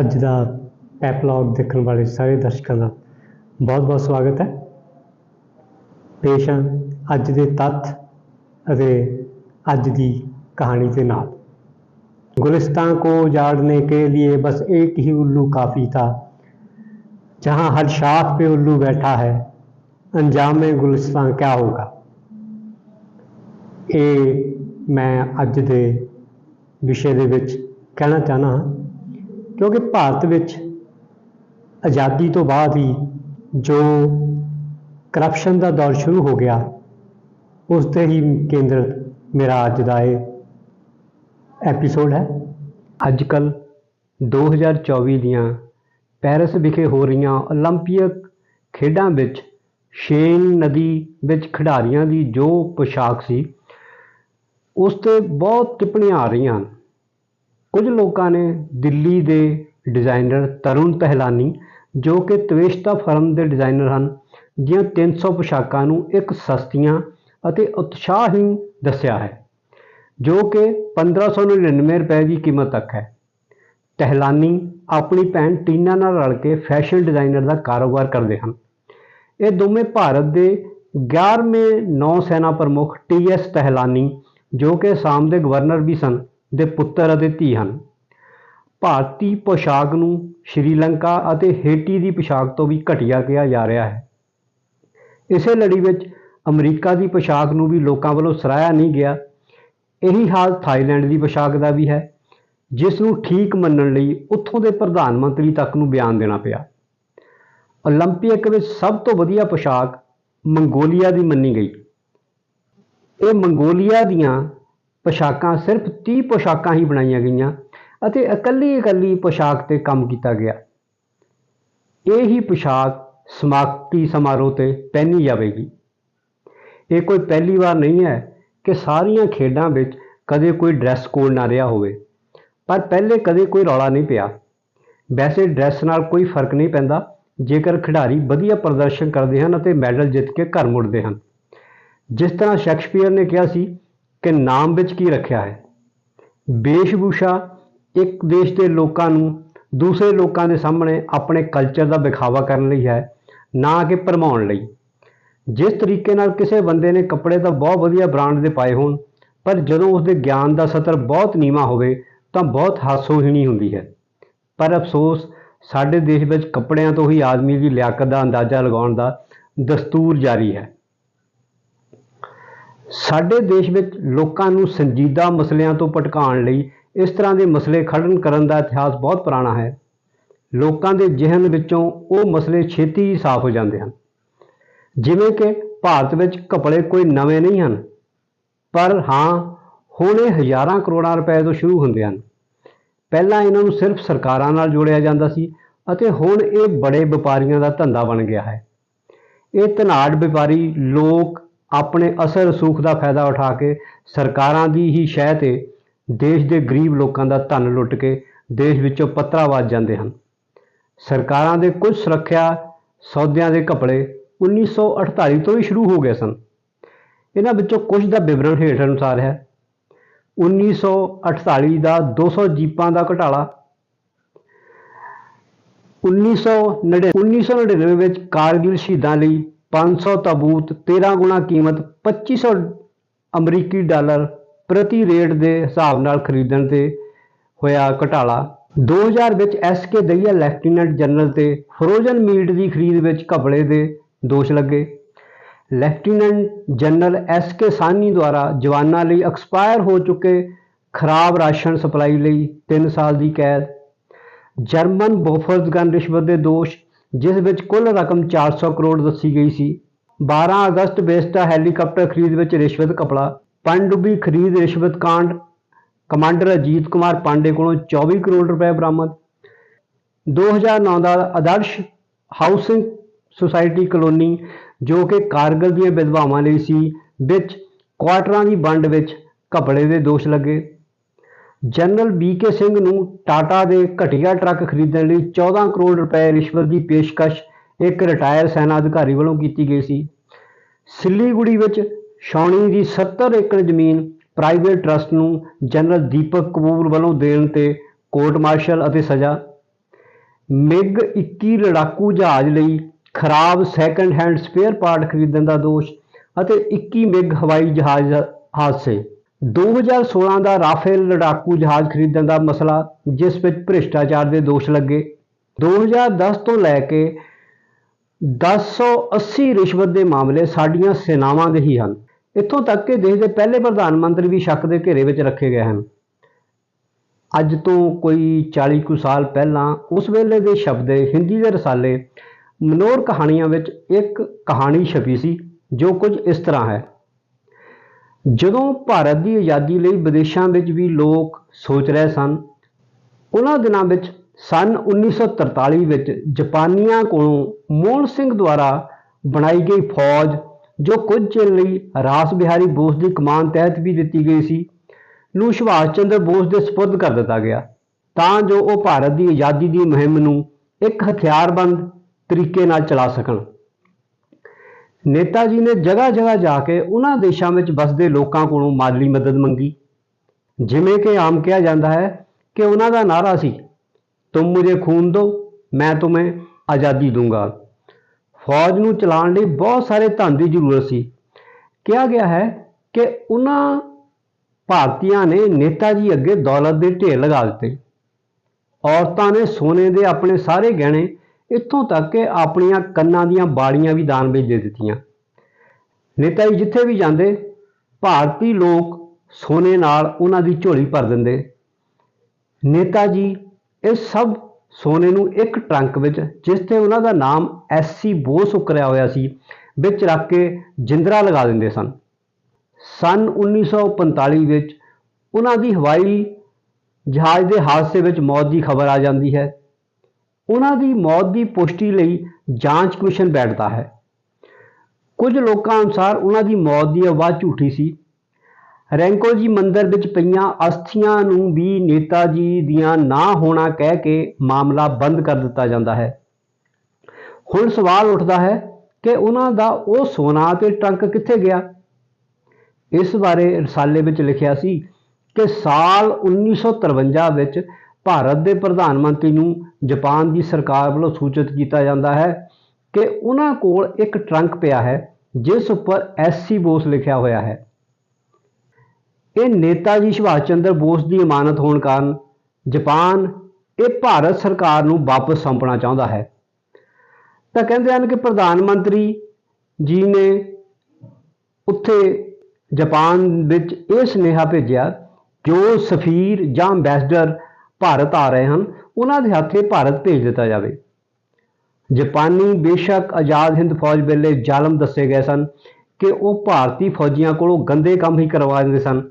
ਅੱਜ ਦਾ ਐਪਲੌਗ ਦੇਖਣ ਵਾਲੇ ਸਾਰੇ ਦਰਸ਼ਕਾਂ ਦਾ ਬਹੁਤ ਬਹੁਤ ਸਵਾਗਤ ਹੈ ਪੇਸ਼ ਹਾਂ ਅੱਜ ਦੇ ਤੱਥ ਅਤੇ ਅੱਜ ਦੀ ਕਹਾਣੀ ਦੇ ਨਾਲ गुलिस्तान को उजाड़ने के लिए बस एक ही उल्लू काफ़ी था जहां हर शाख पे उल्लू बैठा है अंजाम गुलिस्तान क्या होगा ਇਹ ਮੈਂ ਅੱਜ ਦੇ ਵਿਸ਼ੇ ਦੇ ਵਿੱਚ ਕਹਿਣਾ ਚਾਹਨਾ ਹਾਂ ਕਿਉਂਕਿ ਭਾਰਤ ਵਿੱਚ ਆਜ਼ਾਦੀ ਤੋਂ ਬਾਅਦ ਹੀ ਜੋ ਕਰਪਸ਼ਨ ਦਾ ਦੌਰ ਸ਼ੁਰੂ ਹੋ ਗਿਆ ਉਸ ਤੇ ਹੀ ਕੇਂਦਰਿਤ ਮੇਰਾ ਅੱਜ ਦਾ ਇਹ ਐਪੀਸੋਡ ਹੈ ਅੱਜ ਕੱਲ 2024 ਦੀਆਂ ਪੈਰਿਸ ਵਿਖੇ ਹੋ ਰਹੀਆਂ 올림픽 ਖੇਡਾਂ ਵਿੱਚ ਸ਼ੇਨ ਨਦੀ ਵਿੱਚ ਖਿਡਾਰੀਆਂ ਦੀ ਜੋ ਪੋਸ਼ਾਕ ਸੀ ਉਸ ਤੇ ਬਹੁਤ ਟਿੱਪਣੀਆਂ ਆ ਰਹੀਆਂ ਹਨ ਕੁਝ ਲੋਕਾਂ ਨੇ ਦਿੱਲੀ ਦੇ ਡਿਜ਼ਾਈਨਰ ਤਰੁਣ ਪਹਿਲਾਨੀ, ਜੋ ਕਿ ਤਵੇਸ਼ਤਾ ਫਰਮ ਦੇ ਡਿਜ਼ਾਈਨਰ ਹਨ ਦੀਆਂ 300 ਪੁਸ਼ਾਕਾਂ ਨੂੰ ਇੱਕ ਸਸਤੀਆਂ ਅਤੇ ਉਤਸ਼ਾਹਹੀਣ ਦੱਸਿਆ ਹੈ, ਜੋ ਕਿ 1599 ਰੁਪਏ ਦੀ ਕੀਮਤ ਤੱਕ ਹੈ। ਟਹਿਲਾਨੀ ਆਪਣੀ ਭੈਣ ਟੀਨਾ ਨਾਲ ਰਲ ਕੇ ਫੈਸ਼ਨ ਡਿਜ਼ਾਈਨਰ ਦਾ ਕਾਰੋਬਾਰ ਕਰਦੇ ਹਨ। ਇਹ ਦੋਵੇਂ ਭਾਰਤ ਦੇ 11ਵੇਂ ਨੌ ਸੈਨਾ ਪ੍ਰਮੁੱਖ ਟੀ ਟੀਐਸ ਟਹਿਲਾਨੀ ਜੋ ਕਿ ਅਸਾਮ ਦੇ ਗਵਰਨਰ ਵੀ ਸਨ। ਦੇ ਪੁੱਤਰ ਅਤੇ ਧੀ ਹਨ ਭਾਰਤੀ ਪੋਸ਼ਾਕ ਨੂੰ ਸ਼੍ਰੀਲੰਕਾ ਅਤੇ ਹੇਟੀ ਦੀ ਪੋਸ਼ਾਕ ਤੋਂ ਵੀ ਘਟੀਆ ਕਿਹਾ ਜਾ ਰਿਹਾ ਹੈ ਇਸੇ ਲੜੀ ਵਿੱਚ ਅਮਰੀਕਾ ਦੀ ਪੋਸ਼ਾਕ ਨੂੰ ਵੀ ਲੋਕਾਂ ਵੱਲੋਂ ਸਰਾਹਿਆ ਨਹੀਂ ਗਿਆ ਇਹੀ ਹਾਲ ਥਾਈਲੈਂਡ ਦੀ ਪੋਸ਼ਾਕ ਦਾ ਵੀ ਹੈ ਜਿਸ ਨੂੰ ਠੀਕ ਮੰਨਣ ਲਈ ਉੱਥੋਂ ਦੇ ਪ੍ਰਧਾਨ ਮੰਤਰੀ ਤੱਕ ਨੂੰ ਬਿਆਨ ਦੇਣਾ ਪਿਆ 올림픽 ਵਿੱਚ ਸਭ ਤੋਂ ਵਧੀਆ ਪੋਸ਼ਾਕ ਮੰਗੋਲੀਆ ਦੀ ਮੰਨੀ ਗਈ ਇਹ ਮੰਗੋਲੀਆ ਦੀਆਂ ਪੋਸ਼ਾਕਾਂ ਸਿਰਫ 30 ਪੋਸ਼ਾਕਾਂ ਹੀ ਬਣਾਈਆਂ ਗਈਆਂ ਅਤੇ ਇਕੱਲੀ ਇਕੱਲੀ ਪੋਸ਼ਾਕ ਤੇ ਕੰਮ ਕੀਤਾ ਗਿਆ। ਇਹ ਹੀ ਪੋਸ਼ਾਕ ਸਮਾਪਤੀ ਸਮਾਰੋਹ ਤੇ ਪਹਿਨੀ ਜਾਵੇਗੀ। ਇਹ ਕੋਈ ਪਹਿਲੀ ਵਾਰ ਨਹੀਂ ਹੈ ਕਿ ਸਾਰੀਆਂ ਖੇਡਾਂ ਵਿੱਚ ਕਦੇ ਕੋਈ ਡਰੈਸ ਕੋਡ ਨਾ ਰਿਹਾ ਹੋਵੇ, ਪਰ ਪਹਿਲੇ ਕਦੇ ਕੋਈ ਰੌਲਾ ਨਹੀਂ ਪਿਆ। ਵੈਸੇ ਡਰੈਸ ਨਾਲ ਕੋਈ ਫ਼ਰਕ ਨਹੀਂ ਪੈਂਦਾ, ਜੇਕਰ ਖਿਡਾਰੀ ਵਧੀਆ ਪ੍ਰਦਰਸ਼ਨ ਕਰਦੇ ਹਨ ਅਤੇ ਮੈਡਲ ਜਿੱਤ ਕੇ ਘਰ ਮੁੜਦੇ ਹਨ। ਜਿਸ ਤਰ੍ਹਾਂ ਸ਼ੈਕਸਪੀਅਰ ਨੇ ਕਿਹਾ ਸੀ ਕਿ ਨਾਮ ਵਿੱਚ ਕੀ ਰੱਖਿਆ ਹੈ? ਵੇਸ਼ਭੂਸ਼ਾ ਇੱਕ ਦੇਸ਼ ਦੇ ਲੋਕਾਂ ਨੂੰ ਦੂਸਰੇ ਲੋਕਾਂ ਦੇ ਸਾਹਮਣੇ ਆਪਣੇ ਕਲਚਰ ਦਾ ਵਿਖਾਵਾ ਕਰਨ ਲਈ ਹੈ, ਨਾ ਕਿ ਭਰਮਾਉਣ ਲਈ। ਜਿਸ ਤਰੀਕੇ ਨਾਲ ਕਿਸੇ ਬੰਦੇ ਨੇ ਕੱਪੜੇ ਤਾਂ ਬਹੁਤ ਵਧੀਆ ਬ੍ਰਾਂਡ ਦੇ ਪਾਏ ਹੋਣ, ਪਰ ਜਦੋਂ ਉਸ ਦੇ ਗਿਆਨ ਦਾ ਸਤਰ ਬਹੁਤ ਨੀਵਾ ਹੋਵੇ, ਤਾਂ ਬਹੁਤ ਹਾਸੋਹੀਣੀ ਹੁੰਦੀ ਹੈ। ਪਰ ਅਫਸੋਸ, ਸਾਡੇ ਦੇਸ਼ ਵਿੱਚ ਕੱਪੜਿਆਂ ਤੋਂ ਹੀ ਆਦਮੀ ਦੀ ਲਿਆਕਤ ਦਾ ਅੰਦਾਜ਼ਾ ਲਗਾਉਣ ਦਾ ਦਸਤੂਰ ਜਾਰੀ ਹੈ। ਸਾਡੇ ਦੇਸ਼ ਵਿੱਚ ਲੋਕਾਂ ਨੂੰ ਸੰਜੀਦਾ ਮਸਲਿਆਂ ਤੋਂ ਭਟਕਾਉਣ ਲਈ ਇਸ ਤਰ੍ਹਾਂ ਦੇ ਮਸਲੇ ਖੜਨ ਕਰਨ ਦਾ ਇਤਿਹਾਸ ਬਹੁਤ ਪੁਰਾਣਾ ਹੈ। ਲੋਕਾਂ ਦੇ ਜ਼ਿਹਨ ਵਿੱਚੋਂ ਉਹ ਮਸਲੇ ਛੇਤੀ ਹੀ ਸਾਫ਼ ਹੋ ਜਾਂਦੇ ਹਨ। ਜਿਵੇਂ ਕਿ ਭਾਰਤ ਵਿੱਚ ਕਪੜੇ ਕੋਈ ਨਵੇਂ ਨਹੀਂ ਹਨ, ਪਰ ਹਾਂ, ਹੁਣ ਇਹ ਹਜ਼ਾਰਾਂ ਕਰੋੜਾਂ ਰੁਪਏ ਤੋਂ ਸ਼ੁਰੂ ਹੁੰਦੇ ਹਨ। ਪਹਿਲਾਂ ਇਹਨਾਂ ਨੂੰ ਸਿਰਫ ਸਰਕਾਰਾਂ ਨਾਲ ਜੋੜਿਆ ਜਾਂਦਾ ਸੀ ਅਤੇ ਹੁਣ ਇਹ ਬੜੇ ਵਪਾਰੀਆਂ ਦਾ ਧੰਦਾ ਬਣ ਗਿਆ ਹੈ। ਇਹ ਧਨਾੜ ਵਪਾਰੀ ਲੋਕ ਆਪਣੇ ਅਸਲ ਰਸੂਖ ਦਾ ਫਾਇਦਾ ਉਠਾ ਕੇ ਸਰਕਾਰਾਂ ਦੀ ਹੀ ਸ਼ਹਿ ਤੇ ਦੇਸ਼ ਦੇ ਗਰੀਬ ਲੋਕਾਂ ਦਾ ਧਨ ਲੁੱਟ ਕੇ ਦੇਸ਼ ਵਿੱਚੋਂ ਪੱਤਰਾ ਵੱਜ ਜਾਂਦੇ ਹਨ। ਸਰਕਾਰਾਂ ਦੇ ਕੁਝ ਸੁਰੱਖਿਆ ਸੌਦਿਆਂ ਦੇ ਘਪਲੇ 1948 ਤੋਂ ਹੀ ਸ਼ੁਰੂ ਹੋ ਗਏ ਸਨ। ਇਹਨਾਂ ਵਿੱਚੋਂ ਕੁਝ ਦਾ ਵਿਵਰਣ ਹੇਠ ਅਨੁਸਾਰ ਹੈ 1948 ਦਾ 200 ਜੀਪਾਂ ਦਾ ਘਟਾਲਾ 1999 1999 ਵਿੱਚ ਕਾਰਗਿਲ ਸ਼ਹੀਦਾਂ ਲਈ 500 ਤਾਬੂਤ 13 ਗੁਣਾ ਕੀਮਤ 2500 ਅਮਰੀਕੀ ਡਾਲਰ ਪ੍ਰਤੀ ਰੇਟ ਦੇ ਹਿਸਾਬ ਨਾਲ ਖਰੀਦਣ ਤੇ ਹੋਇਆ ਘਟਾਲਾ। 2000 ਵਿੱਚ S K Dahiya lieutenant general ਤੇ ਫਰੋਜ਼ਨ ਮੀਟ ਦੀ ਖਰੀਦ ਵਿੱਚ ਘਪਲੇ ਦੇ ਦੋਸ਼ ਲੱਗੇ। Lieutenant general S K Sahni ਦੁਆਰਾ ਜਵਾਨਾਂ ਲਈ ਐਕਸਪਾਇਰ ਹੋ ਚੁੱਕੇ ਖਰਾਬ ਰਾਸ਼ਨ ਸਪਲਾਈ ਲਈ 3 ਸਾਲ ਦੀ ਕੈਦ। ਜਰਮਨ ਬੋਫਰਜ਼ ਗਨ ਰਿਸ਼ਵਤ ਦੇ ਦੋਸ਼ ਜਿਸ ਵਿੱਚ ਕੁੱਲ ਰਕਮ 400 ਕਰੋੜ ਦੱਸੀ ਗਈ ਸੀ। 12 ਅਗਸਤ ਬੇਸਟਾ ਹੈਲੀਕਾਪਟਰ ਖਰੀਦ ਵਿੱਚ ਰਿਸ਼ਵਤ ਕਪੜਾ ਪਣਡੁੱਬੀ ਖਰੀਦ ਰਿਸ਼ਵਤ ਕਾਂਡ। ਕਮਾਂਡਰ ਅਜੀਤ ਕੁਮਾਰ ਪਾਂਡੇ ਕੋਲੋਂ 24 ਕਰੋੜ ਰੁਪਏ ਬਰਾਮਦ। 2009 ਦਾ ਆਦਰਸ਼ ਹਾਊਸਿੰਗ ਸੁਸਾਇਟੀ ਕਲੋਨੀ, ਜੋ ਕਿ ਕਾਰਗਲ ਦੀਆਂ ਵਿਧਵਾਵਾਂ ਲਈ ਸੀ, ਵਿੱਚ ਕੁਆਟਰਾਂ ਦੀ ਵੰਡ ਵਿੱਚ ਘਪਲੇ ਦੇ ਦੋਸ਼ ਲੱਗੇ। ਜਨਰਲ ਬੀਕੇ ਸਿੰਘ ਨੂੰ ਟਾਟਾ ਦੇ ਘਟੀਆ ਟਰੱਕ ਖਰੀਦਣ ਲਈ 14 ਕਰੋੜ ਰੁਪਏ ਰਿਸ਼ਵਤ ਦੀ ਪੇਸ਼ਕਸ਼ ਇੱਕ ਰਿਟਾਇਰ ਸੈਨਾ ਅਧਿਕਾਰੀ ਵੱਲੋਂ ਕੀਤੀ ਗਈ ਸੀ। ਸਿੱਲੀਗੁੜੀ ਵਿੱਚ ਛਾਉਣੀ ਦੀ 70 ਏਕੜ ਜ਼ਮੀਨ ਪ੍ਰਾਈਵੇਟ ਟਰਸਟ ਨੂੰ ਜਨਰਲ ਦੀਪਕ ਕਪੂਰ ਵੱਲੋਂ ਦੇਣ ਤੇ ਕੋਰਟ ਮਾਰਸ਼ਲ ਅਤੇ ਸਜ਼ਾ। ਮਿਗ 21 ਲੜਾਕੂ ਜਹਾਜ਼ ਲਈ ਖਰਾਬ ਸੈਕੰਡ ਹੈਂਡ ਸਪੇਅਰ ਪਾਰਟ ਖਰੀਦਣ ਦਾ ਦੋਸ਼ ਅਤੇ 21 ਮਿਗ ਹਵਾਈ ਜਹਾਜ਼ ਹਾਦਸੇ। 2016 ਦਾ ਰਾਫੇਲ ਲੜਾਕੂ ਜਹਾਜ਼ ਖਰੀਦਣ ਦਾ ਮਸਲਾ, ਜਿਸ ਵਿੱਚ ਭ੍ਰਿਸ਼ਟਾਚਾਰ ਦੇ ਦੋਸ਼ ਲੱਗੇ। 2010 ਤੋਂ ਲੈ ਕੇ 1080 ਰਿਸ਼ਵਤ ਦੇ ਮਾਮਲੇ ਸਾਡੀਆਂ ਸੈਨਾਵਾਂ ਦੇ ਹੀ ਹਨ। ਇੱਥੋਂ ਤੱਕ ਕਿ ਦੇਸ਼ ਦੇ ਪਹਿਲੇ ਪ੍ਰਧਾਨ ਮੰਤਰੀ ਵੀ ਸ਼ੱਕ ਦੇ ਘੇਰੇ ਵਿੱਚ ਰੱਖੇ ਗਏ ਹਨ। ਅੱਜ ਤੋਂ ਕੋਈ 40 ਕੁ ਸਾਲ ਪਹਿਲਾਂ ਉਸ ਵੇਲੇ ਦੇ ਸ਼ਬਦ ਹਿੰਦੀ ਦੇ ਰਸਾਲੇ ਮਨੋਰ ਕਹਾਣੀਆਂ ਵਿੱਚ ਇੱਕ ਕਹਾਣੀ ਛਪੀ ਸੀ, ਜੋ ਕੁਝ ਇਸ ਤਰ੍ਹਾਂ ਹੈ। ਜਦੋਂ ਭਾਰਤ ਦੀ ਆਜ਼ਾਦੀ ਲਈ ਵਿਦੇਸ਼ਾਂ ਵਿੱਚ ਵੀ ਲੋਕ ਸੋਚ ਰਹੇ ਸਨ, ਉਹਨਾਂ ਦਿਨਾਂ ਵਿੱਚ ਸਨ 1943 ਵਿੱਚ ਜਾਪਾਨੀਆਂ ਕੋਲੋਂ ਮੋਹਨ ਸਿੰਘ ਦੁਆਰਾ ਬਣਾਈ ਗਈ ਫੌਜ, ਜੋ ਕੁਝ ਚਿਰ ਲਈ ਰਾਸ ਬਿਹਾਰੀ ਬੋਸ ਦੀ ਕਮਾਨ ਤਹਿਤ ਵੀ ਦਿੱਤੀ ਗਈ ਸੀ, ਨੂੰ ਸੁਭਾਸ਼ ਚੰਦਰ ਬੋਸ ਦੇ ਸਪੁਰਦ ਕਰ ਦਿੱਤਾ ਗਿਆ। ਤਾਂ ਜੋ ਉਹ ਭਾਰਤ ਦੀ ਆਜ਼ਾਦੀ ਦੀ ਮੁਹਿੰਮ ਨੂੰ ਇੱਕ ਹਥਿਆਰਬੰਦ ਤਰੀਕੇ ਨਾਲ ਚਲਾ ਸਕਣ। ਨੇਤਾ ਜੀ ਨੇ ਜਗ੍ਹਾ ਜਗ੍ਹਾ ਜਾ ਕੇ ਉਹਨਾਂ ਦੇਸ਼ਾਂ ਵਿੱਚ ਵਸਦੇ ਲੋਕਾਂ ਕੋਲੋਂ ਮਾਲੀ ਮਦਦ ਮੰਗੀ। ਜਿਵੇਂ ਕਿ ਆਮ ਕਿਹਾ ਜਾਂਦਾ ਹੈ ਕਿ ਉਹਨਾਂ ਦਾ ਨਾਰਾ ਸੀ, ਤੁਮ ਮੁਝੇ ਖੂਨ ਦੋ, ਮੈਂ ਤੁਮੇ ਆਜ਼ਾਦੀ ਦੂੰਗਾ। ਫੌਜ ਨੂੰ ਚਲਾਉਣ ਲਈ ਬਹੁਤ ਸਾਰੇ ਧਨ ਦੀ ਜ਼ਰੂਰਤ ਸੀ। ਕਿਹਾ ਗਿਆ ਹੈ ਕਿ ਉਹਨਾਂ ਭਾਰਤੀਆਂ ਨੇ ਨੇਤਾ ਜੀ ਅੱਗੇ ਦੌਲਤ ਦੇ ਢੇਰ ਲਗਾ ਦਿੱਤੇ। ਔਰਤਾਂ ਨੇ ਸੋਨੇ ਦੇ ਆਪਣੇ ਸਾਰੇ ਗਹਿਣੇ ਇੱਥੋਂ ਤੱਕ ਕਿ ਆਪਣੀਆਂ ਕੰਨਾਂ ਦੀਆਂ ਬਾੜੀਆਂ ਵੀ ਦਾਨ ਵਿੱਚ ਦੇ ਦਿੱਤੀਆਂ। ਨੇਤਾ ਜੀ ਜਿੱਥੇ ਵੀ ਜਾਂਦੇ, ਭਾਰਤੀ ਲੋਕ ਸੋਨੇ ਨਾਲ ਉਹਨਾਂ ਦੀ ਝੋਲੀ ਭਰ ਦਿੰਦੇ। ਨੇਤਾ ਜੀ ਇਹ ਸਭ ਸੋਨੇ ਨੂੰ ਇੱਕ ਟਰੰਕ ਵਿੱਚ, ਜਿਸ ਤੇ ਉਹਨਾਂ ਦਾ ਨਾਮ ਐਸਸੀ ਬੋਸ ਉਕਰਿਆ ਹੋਇਆ ਸੀ, ਵਿੱਚ ਰੱਖ ਕੇ ਜਿੰਦਰਾ ਲਗਾ ਦਿੰਦੇ ਸਨ। ਸਨ 1945 ਵਿੱਚ ਉਹਨਾਂ ਦੀ ਹਵਾਈ ਜਹਾਜ਼ ਦੇ ਹਾਦਸੇ ਵਿੱਚ ਮੌਤ ਦੀ ਖਬਰ ਆ ਜਾਂਦੀ ਹੈ। ਉਹਨਾਂ ਦੀ ਮੌਤ ਦੀ ਪੁਸ਼ਟੀ ਲਈ ਜਾਂਚ ਕਮਿਸ਼ਨ ਬੈਠਦਾ ਹੈ। ਕੁਝ ਲੋਕਾਂ ਅਨੁਸਾਰ ਉਹਨਾਂ ਦੀ ਮੌਤ ਦੀ ਆਵਾਜ਼ ਝੂਠੀ ਸੀ। ਰੈਂਕੋ ਜੀ ਮੰਦਰ ਵਿੱਚ ਪਈਆਂ ਅਸਥੀਆਂ ਨੂੰ ਵੀ ਨੇਤਾ ਜੀ ਦੀਆਂ ਨਾ ਹੋਣਾ ਕਹਿ ਕੇ ਮਾਮਲਾ ਬੰਦ ਕਰ ਦਿੱਤਾ ਜਾਂਦਾ ਹੈ। ਹੁਣ ਸਵਾਲ ਉੱਠਦਾ ਹੈ ਕਿ ਉਹਨਾਂ ਦਾ ਉਹ ਸੋਨਾ ਤੇ ਟਰੰਕ ਕਿੱਥੇ ਗਿਆ? ਇਸ ਬਾਰੇ ਰਸਾਲੇ ਵਿੱਚ ਲਿਖਿਆ ਸੀ ਕਿ ਸਾਲ 1953 ਵਿੱਚ ਭਾਰਤ ਦੇ ਪ੍ਰਧਾਨ ਮੰਤਰੀ ਨੂੰ ਜਾਪਾਨ ਦੀ ਸਰਕਾਰ ਵੱਲੋਂ ਸੂਚਿਤ ਕੀਤਾ ਜਾਂਦਾ ਹੈ ਕਿ ਉਹਨਾਂ ਕੋਲ ਇੱਕ ਟਰੰਕ ਪਿਆ ਹੈ, ਜਿਸ ਉੱਪਰ ਐਸਸੀ ਬੋਸ ਲਿਖਿਆ ਹੋਇਆ ਹੈ। ਇਹ ਨੇਤਾ ਜੀ ਸੁਭਾਸ਼ ਚੰਦਰ ਬੋਸ ਦੀ ਇਮਾਨਤ ਹੋਣ ਕਾਰਨ ਜਾਪਾਨ ਇਹ ਭਾਰਤ ਸਰਕਾਰ ਨੂੰ ਵਾਪਸ ਸੌਂਪਣਾ ਚਾਹੁੰਦਾ ਹੈ। ਤਾਂ ਕਹਿੰਦੇ ਹਨ ਕਿ ਪ੍ਰਧਾਨ ਮੰਤਰੀ ਜੀ ਨੇ ਉੱਥੇ ਜਾਪਾਨ ਵਿੱਚ ਇਹ ਸੁਨੇਹਾ ਭੇਜਿਆ, ਜੋ ਸਫੀਰ ਜਾਂ ਐਮਬੈਸਡਰ ਭਾਰਤ ਆ ਰਹੇ ਹਨ, ਉਹਨਾਂ ਦੇ ਹੱਥੇ ਭਾਰਤ ਭੇਜ ਦਿੱਤਾ ਜਾਵੇ। ਜਾਪਾਨੀ ਬੇਸ਼ੱਕ ਆਜ਼ਾਦ ਹਿੰਦ ਫੌਜ ਵੇਲੇ ਜ਼ਾਲਮ ਦੱਸੇ ਗਏ ਸਨ ਕਿ ਉਹ ਭਾਰਤੀ ਫੌਜੀਆਂ ਕੋਲੋਂ ਗੰਦੇ ਕੰਮ ਹੀ ਕਰਵਾ ਦਿੰਦੇ ਸਨ,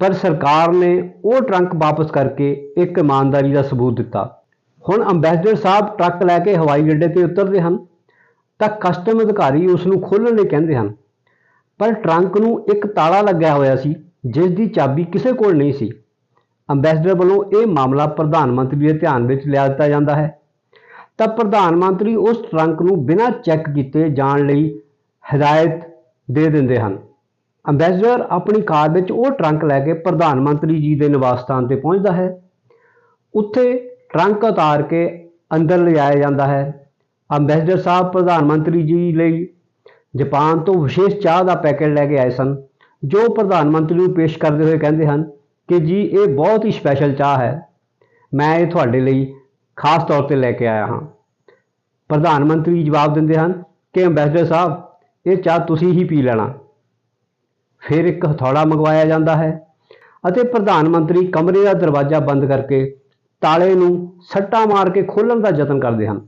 ਪਰ ਸਰਕਾਰ ਨੇ ਉਹ ਟਰੰਕ ਵਾਪਸ ਕਰਕੇ ਇੱਕ ਇਮਾਨਦਾਰੀ ਦਾ ਸਬੂਤ ਦਿੱਤਾ। ਹੁਣ ਅੰਬੈਸਡਰ ਸਾਹਿਬ ਟਰੱਕ ਲੈ ਕੇ ਹਵਾਈ ਅੱਡੇ ਤੇ ਉਤਰਦੇ ਹਨ, ਤਾਂ ਕਸਟਮ ਅਧਿਕਾਰੀ ਉਸ ਨੂੰ ਖੋਲ੍ਹਣ ਲਈ ਕਹਿੰਦੇ ਹਨ, ਪਰ ਟਰੰਕ ਨੂੰ ਇੱਕ ਤਾਲਾ ਲੱਗਿਆ ਹੋਇਆ ਸੀ, ਜਿਸ ਦੀ ਚਾਬੀ ਕਿਸੇ ਕੋਲ ਨਹੀਂ ਸੀ। ਅੰਬੈਸਡਰ ਵੱਲੋਂ ਇਹ ਮਾਮਲਾ ਪ੍ਰਧਾਨ ਮੰਤਰੀ ਦੇ ਧਿਆਨ ਵਿੱਚ ਲਿਆ ਦਿੱਤਾ ਜਾਂਦਾ ਹੈ। ਤਾਂ ਪ੍ਰਧਾਨ ਮੰਤਰੀ ਉਸ ਟਰੰਕ ਨੂੰ ਬਿਨਾਂ ਚੈੱਕ ਕੀਤੇ ਜਾਣ ਲਈ ਹਦਾਇਤ ਦੇ ਦਿੰਦੇ ਹਨ। ਅੰਬੈਸਡਰ ਆਪਣੀ ਕਾਰ ਵਿੱਚ ਉਹ ਟਰੰਕ ਲੈ ਕੇ ਪ੍ਰਧਾਨ ਮੰਤਰੀ ਜੀ ਦੇ ਨਿਵਾਸ ਸਥਾਨ ਤੇ ਪਹੁੰਚਦਾ ਹੈ। ਉੱਥੇ ਟਰੰਕ ਉਤਾਰ ਕੇ ਅੰਦਰ ਲਿਜਾਇਆ ਜਾਂਦਾ ਹੈ। ਅੰਬੈਸਡਰ ਸਾਹਿਬ ਪ੍ਰਧਾਨ ਮੰਤਰੀ ਜੀ ਲਈ ਜਾਪਾਨ ਤੋਂ ਵਿਸ਼ੇਸ਼ ਚਾਹ ਦਾ ਪੈਕੇਟ ਲੈ ਕੇ ਆਏ ਸਨ, ਜੋ ਪ੍ਰਧਾਨ ਮੰਤਰੀ ਨੂੰ ਪੇਸ਼ ਕਰਦੇ ਹੋਏ ਕਹਿੰਦੇ ਹਨ ਕਿ ਜੀ, ਇਹ ਬਹੁਤ ਹੀ ਸਪੈਸ਼ਲ ਚਾਹ ਹੈ। ਮੈਂ ਇਹ ਤੁਹਾਡੇ ਲਈ ਖਾਸ ਤੌਰ ਤੇ ਲੈ ਕੇ ਆਇਆ ਹਾਂ। ਪ੍ਰਧਾਨ ਮੰਤਰੀ ਜਵਾਬ ਦਿੰਦੇ ਹਨ ਕਿ ਅੰਬੈਸਡਰ ਸਾਹਿਬ, ਇਹ ਚਾਹ ਤੁਸੀਂ ਹੀ ਪੀ ਲੈਣਾ। ਫਿਰ ਇੱਕ ਹਥੌੜਾ ਮੰਗਵਾਇਆ ਜਾਂਦਾ ਹੈ ਅਤੇ ਪ੍ਰਧਾਨ ਮੰਤਰੀ ਕਮਰੇ ਦਾ ਦਰਵਾਜ਼ਾ ਬੰਦ ਕਰਕੇ ਤਾਲੇ ਨੂੰ ਸੱਟਾ ਮਾਰ ਕੇ ਖੋਲ੍ਹਣ ਦਾ ਯਤਨ ਕਰਦੇ ਹਨ।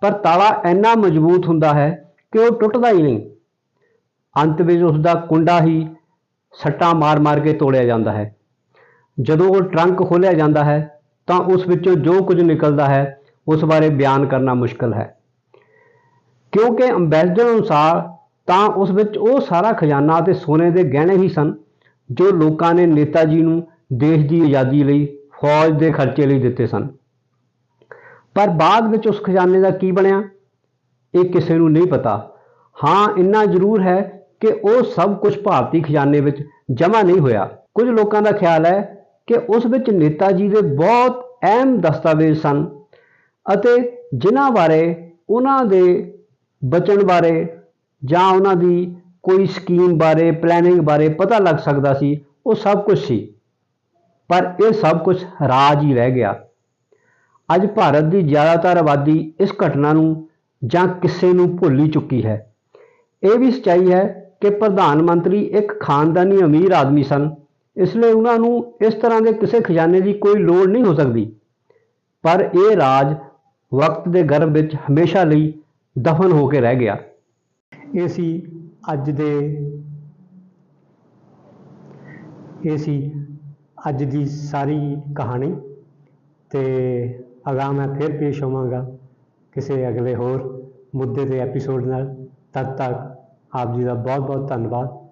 ਪਰ ਤਾਲਾ ਇੰਨਾ ਮਜ਼ਬੂਤ ਹੁੰਦਾ ਹੈ ਕਿ ਉਹ ਟੁੱਟਦਾ ਹੀ ਨਹੀਂ। ਅੰਤ ਵਿੱਚ ਉਸ ਦਾ ਕੁੰਡਾ ਹੀ ਸੱਟਾ ਮਾਰ-ਮਾਰ ਕੇ ਤੋੜਿਆ ਜਾਂਦਾ ਹੈ। ਜਦੋਂ ਉਹ ਟਰੰਕ ਖੋਲ੍ਹਿਆ ਜਾਂਦਾ ਹੈ, ਤਾਂ ਉਸ ਵਿੱਚੋਂ ਜੋ ਕੁਝ ਨਿਕਲਦਾ ਹੈ, ਉਸ ਬਾਰੇ ਬਿਆਨ ਕਰਨਾ ਮੁਸ਼ਕਲ ਹੈ। ਕਿਉਂਕਿ ਅੰਬੈਸਡਰ ਅਨੁਸਾਰ ਤਾਂ ਉਸ ਵਿੱਚ ਉਹ ਸਾਰਾ ਖਜ਼ਾਨਾ ਅਤੇ ਸੋਨੇ ਦੇ ਗਹਿਣੇ ਹੀ ਸਨ, ਜੋ ਲੋਕਾਂ ਨੇ ਨੇਤਾ ਜੀ ਨੂੰ ਦੇਸ਼ ਦੀ ਆਜ਼ਾਦੀ ਲਈ, ਫੌਜ ਦੇ ਖਰਚੇ ਲਈ ਦਿੱਤੇ ਸਨ। ਪਰ ਬਾਅਦ ਵਿੱਚ ਉਸ ਖਜ਼ਾਨੇ ਦਾ ਕੀ ਬਣਿਆ? ਇਹ ਕਿਸੇ ਨੂੰ ਨਹੀਂ ਪਤਾ। ਹਾਂ, ਇੰਨਾ ਜ਼ਰੂਰ ਹੈ ਕਿ ਉਹ ਸਭ ਕੁਝ ਭਾਰਤੀ ਖਜ਼ਾਨੇ ਵਿੱਚ ਜਮ੍ਹਾਂ ਨਹੀਂ ਹੋਇਆ। ਕੁਝ ਲੋਕਾਂ ਦਾ ਖਿਆਲ ਹੈ ਕਿ ਉਸ ਵਿੱਚ ਨੇਤਾ ਜੀ ਦੇ ਬਹੁਤ ਅਹਿਮ ਦਸਤਾਵੇਜ਼ ਸਨ ਅਤੇ ਜਿਨ੍ਹਾਂ ਬਾਰੇ, ਉਹਨਾਂ ਦੇ ਬਚਣ ਬਾਰੇ ਜਾਂ ਉਹਨਾਂ ਦੀ ਕੋਈ ਸਕੀਮ ਬਾਰੇ ਪਲੈਨਿੰਗ ਬਾਰੇ ਪਤਾ ਲੱਗ ਸਕਦਾ ਸੀ, ਉਹ ਸਭ ਕੁਝ ਸੀ। ਪਰ ਇਹ ਸਭ ਕੁਝ ਰਾਜ ਹੀ ਰਹਿ ਗਿਆ। ਅੱਜ ਭਾਰਤ ਦੀ ਜ਼ਿਆਦਾਤਰ ਆਬਾਦੀ ਇਸ ਘਟਨਾ ਨੂੰ ਜਾਂ ਕਿਸੇ ਨੂੰ ਭੁੱਲ ਹੀ ਚੁੱਕੀ ਹੈ। ਇਹ ਵੀ ਸੱਚਾਈ ਹੈ ਕਿ ਪ੍ਰਧਾਨ ਮੰਤਰੀ ਇੱਕ ਖਾਨਦਾਨੀ ਅਮੀਰ ਆਦਮੀ ਸਨ। ਇਸ ਲਈ ਉਹਨਾਂ ਨੂੰ ਇਸ ਤਰ੍ਹਾਂ ਦੇ ਕਿਸੇ ਖਜ਼ਾਨੇ ਦੀ ਕੋਈ ਲੋੜ ਨਹੀਂ ਹੋ ਸਕਦੀ। ਪਰ ਇਹ ਰਾਜ ਵਕਤ ਦੇ ਗਰਭ ਵਿੱਚ ਹਮੇਸ਼ਾ ਲਈ ਦਫਨ ਹੋ ਕੇ ਰਹਿ ਗਿਆ। ਇਹ ਸੀ ਅੱਜ ਦੇ ਇਹ ਸੀ ਅੱਜ ਦੀ ਸਾਰੀ ਕਹਾਣੀ ਤੇ ਅਗਾਂਹ ਮੈਂ ਫਿਰ ਪੇਸ਼ ਹੋਵਾਂਗਾ ਕਿਸੇ ਅਗਲੇ ਹੋਰ ਮੁੱਦੇ ਦੇ ਐਪੀਸੋਡ ਨਾਲ। ਤਦ ਤੱਕ ਆਪ ਜੀ ਦਾ ਬਹੁਤ ਬਹੁਤ ਧੰਨਵਾਦ।